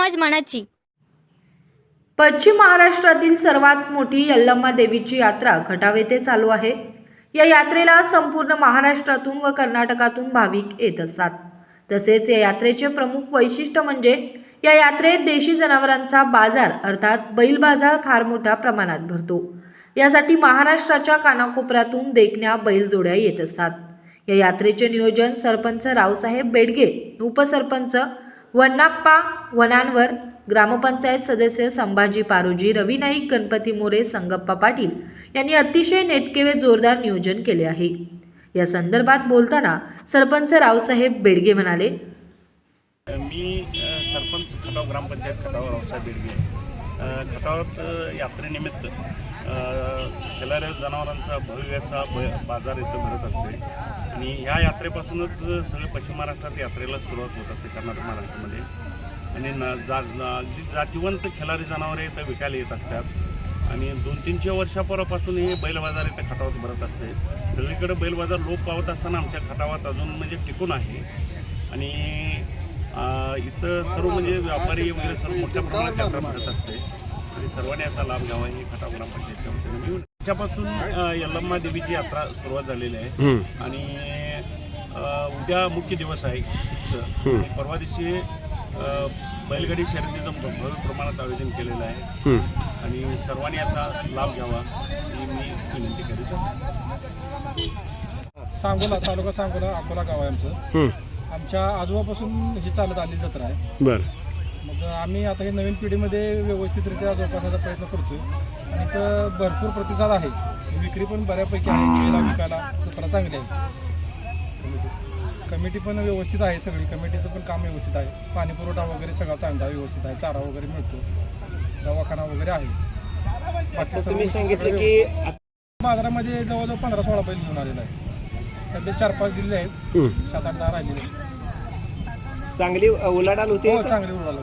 मानाची. पश्चिम महाराष्ट्रातील सर्वात मोठी यल्लम्मा देवीची यात्रा घटाव येथे चालू आहे. या यात्रेला संपूर्ण महाराष्ट्रातून व कर्नाटकातून भाविक येत असतात. तसेच या यात्रेचे प्रमुख वैशिष्ट्य म्हणजे या यात्रेत देशी जनावरांचा बाजार अर्थात बैल बाजार फार मोठ्या प्रमाणात भरतो. यासाठी महाराष्ट्राच्या कानाकोपऱ्यातून देखण्या बैलजोड्या येत असतात. या यात्रेचे नियोजन सरपंच रावसाहेब बेडगे उपसरपंच वन्नाप्पा वनांवर ग्रामपंचायत सदस्य संभाजी पारोजी रवी नाईक गणपती मोरे संगप्पा पाटील यांनी अतिशय नेटकेवे जोरदार नियोजन केले आहे. या संदर्भात बोलताना सरपंच रावसाहेब बेडगे म्हणाले मी सरपंच खटाव ग्रामपंचायत खटाव रावसाहेब बेडगे. खटावत यात्रेनिमित्त खेलाऱ्या जनावरांचा भव्य असा ब बाजार इथं भरत असते. आणि ह्या यात्रेपासूनच सगळे पश्चिम महाराष्ट्रात यात्रेला सुरुवात होत असते कर्नाटक महाराष्ट्रामध्ये. आणि न जा जा- अगदी जातीवंत खिलारी जनावरे इथं विकायला येत असतात. आणि दोन तीनशे वर्षापूर्वापासून हे बैल बाजार इथं खटावात भरत असते. सगळीकडे बैल बाजार लोप पावत असताना आमच्या खटावात अजून म्हणजे टिकून आहे. आणि इथं सर्व म्हणजे व्यापारी वगैरे सर्व मोठ्या प्रमाणात यात्रा भरत असते. आणि सर्वांनी याचा लाभ घ्यावा ही खटाव ग्रामपंचायतच्या वतीने मी त्याच्यापासून यल्लम्मा देवीची यात्रा सुरुवात झालेली आहे. आणि उद्या मुख्य दिवस आहे. परवा दिवशी बैलगाडी शर्यतीचं भव्य प्रमाणात आयोजन केलेलं आहे. आणि सर्वांनी याचा लाभ घ्यावा ही मी विनंती करीत सांगोला तालुका सांगोला अकोला गाव आहे आमचं. आमच्या आजोबापासून ही चालत आलेली जत्रा आहे. बर. मग आम्ही आता ही नवीन पिढीमध्ये व्यवस्थितरित्या जोपासायचा प्रयत्न करतोय. आणि इथं भरपूर प्रतिसाद आहे. विक्री पण बऱ्यापैकी आहे घ्यायला विकायला जत्रा चांगली आहे. कमिटी पण व्यवस्थित आहे सगळी. कमिटीचं पण काम व्यवस्थित आहे. पाणी पुरवठा वगैरे सगळा चांगला व्यवस्थित आहे. चारा वगैरे मिळतो. दवाखाना वगैरे आहे. तुम्ही सांगितलं की बाजारामध्ये जवळजवळ पंधरा सोळा बैल घेऊन आलेला आहे. सध्या चार पाच दिलेले आहेत. सात आठ दहा राहिलेले आहेत. चांगली उलाढाल होते हो चांगली उडाला